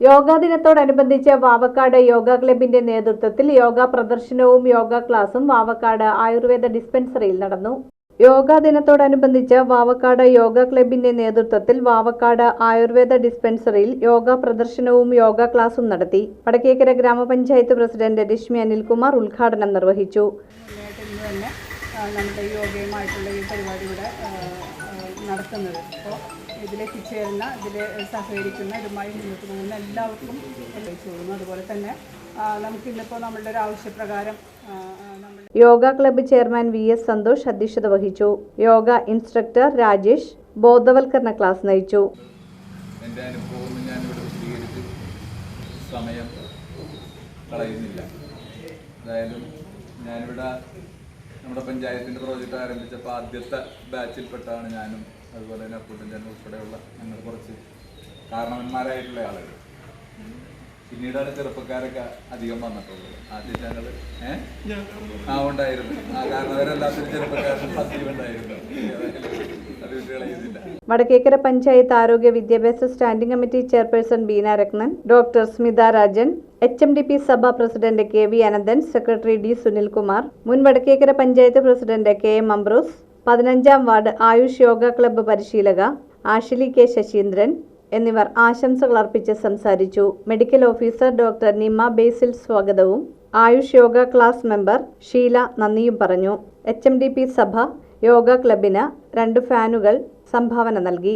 യോഗാ ദിനത്തോടനുബന്ധിച്ച് വാവക്കാട് യോഗ ക്ലബിന്റെ നേതൃത്വത്തിൽ യോഗ പ്രദർശനവും യോഗ ക്ലാസും വാവക്കാട് ആയുർവേദ ഡിസ്പെൻസറിയിൽ നടന്നു. യോഗാ ദിനത്തോടനുബന്ധിച്ച് വാവക്കാട് യോഗ ക്ലബിന്റെ നേതൃത്വത്തിൽ വാവക്കാട് ആയുർവേദ ഡിസ്പെൻസറിയിൽ യോഗ പ്രദർശനവും യോഗ ക്ലാസും നടത്തി. വടക്കേക്കര ഗ്രാമപഞ്ചായത്ത് പ്രസിഡന്റ് രശ്മി അനിൽകുമാർ ഉദ്ഘാടനം നിർവഹിച്ചു. നടത്തുന്നത്. അപ്പോൾ ഇതിലേക്ക് ചേരുന്ന ഇതിൽ സഹകരിക്കുന്ന ഇതുമായി മുന്നോട്ട് പോകുന്ന എല്ലാവർക്കും അറിയിച്ചു കൊടുക്കുന്നു അതുപോലെ തന്നെ നമുക്കിന്നിപ്പോൾ നമ്മളുടെ ഒരു ആവശ്യപ്രകാരം yoga club chairman V S Santhosh അധ്യക്ഷത വഹിച്ചു. യോഗ ഇൻസ്ട്രക്ടർ രാജേഷ് ബോധവൽക്കരണ ക്ലാസ് നയിച്ചു. എന്റെ അനുഭവം ഞാനിവിടെ വിശദീകരിച്ച് സമയം കളയുന്നില്ല. എന്തായാലും ഞാനിവിടെ നമ്മുടെ പഞ്ചായത്തിന്റെ പ്രോജക്റ്റ് ആരംഭിച്ചപ്പോൾ ആദ്യത്തെ ബാച്ചിൽപ്പെട്ടാണ് ഞാനും അതുപോലെ തന്നെ അപ്പൂട്ടൻ ഉൾപ്പെടെയുള്ള ഞങ്ങൾ കുറച്ച് കാരണവന്മാരായിട്ടുള്ള ആളുകൾ. പിന്നീടാണ് ചെറുപ്പക്കാരൊക്കെ അധികം വന്നിട്ടുള്ളത്. ആദ്യം ഞങ്ങൾ ഏഹ് ആ ഉണ്ടായിരുന്നു. ആ കാരണവരല്ലാത്തൊരു ചെറുപ്പക്കാരൻ സജീവ് ഉണ്ടായിരുന്നു വടക്കേക്കര പഞ്ചായത്ത് ആരോഗ്യ വിദ്യാഭ്യാസ standing committee chairperson Beena Rathnan doctor Smitha Rajan H M D P സഭ president K V Ananthan secretary D Sunilkumar മുൻ Vadakkekara panchayat president K M Ambrose പതിനഞ്ചാം വാർഡ് ആയുഷ് യോഗ ക്ലബ്ബ് പരിശീലക ആഷിലി കെ ശശീന്ദ്രൻ എന്നിവർ ആശംസകൾ അർപ്പിച്ച് സംസാരിച്ചു. Medical officer doctor Nima Basil സ്വാഗതവും ആയുഷ് യോഗ ക്ലാസ് മെമ്പർ ഷീല നന്ദിയും പറഞ്ഞു. എച്ച് സഭ യോഗ ക്ലബിന് രണ്ട് ഫാനുകൾ സംഭാവന നൽകി.